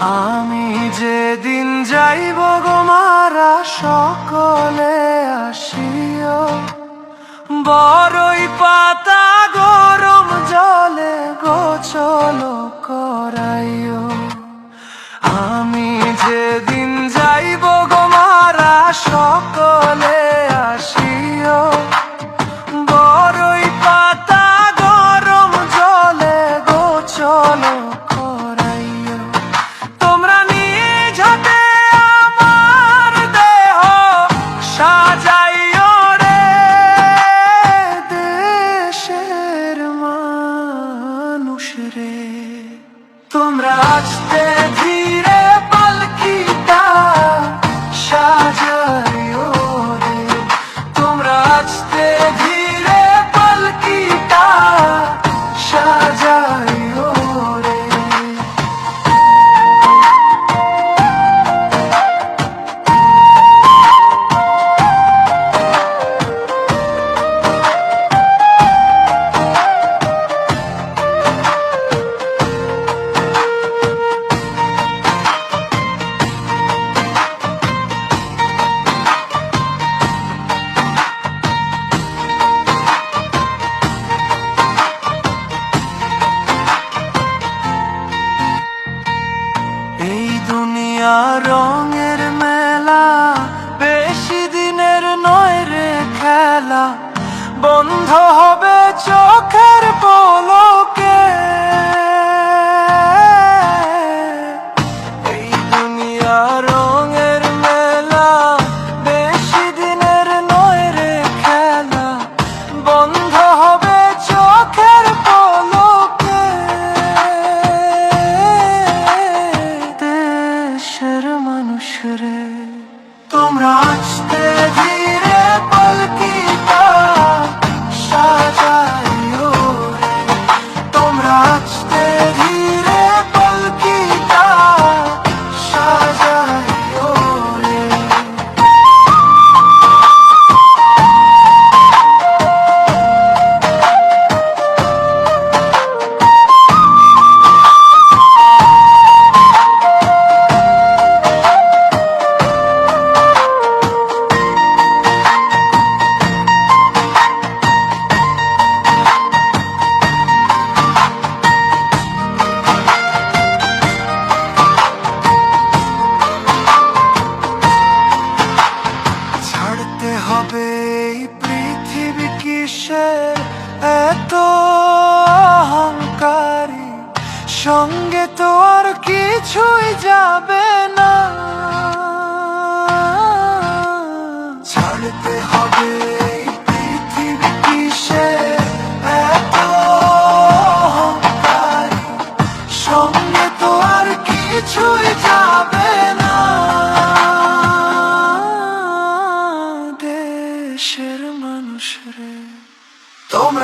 আমি যেদিন যাইব গোমারা সকলে আসিও। বড়ই পাতা গরম জলে গোছল করাইও। আমি যেদিন যাইব গোমারা সকলে আসি কিসের এত অহংকারী সঙ্গে তো আর কিছুই যাবে না। ছাড়তে হবে Toma.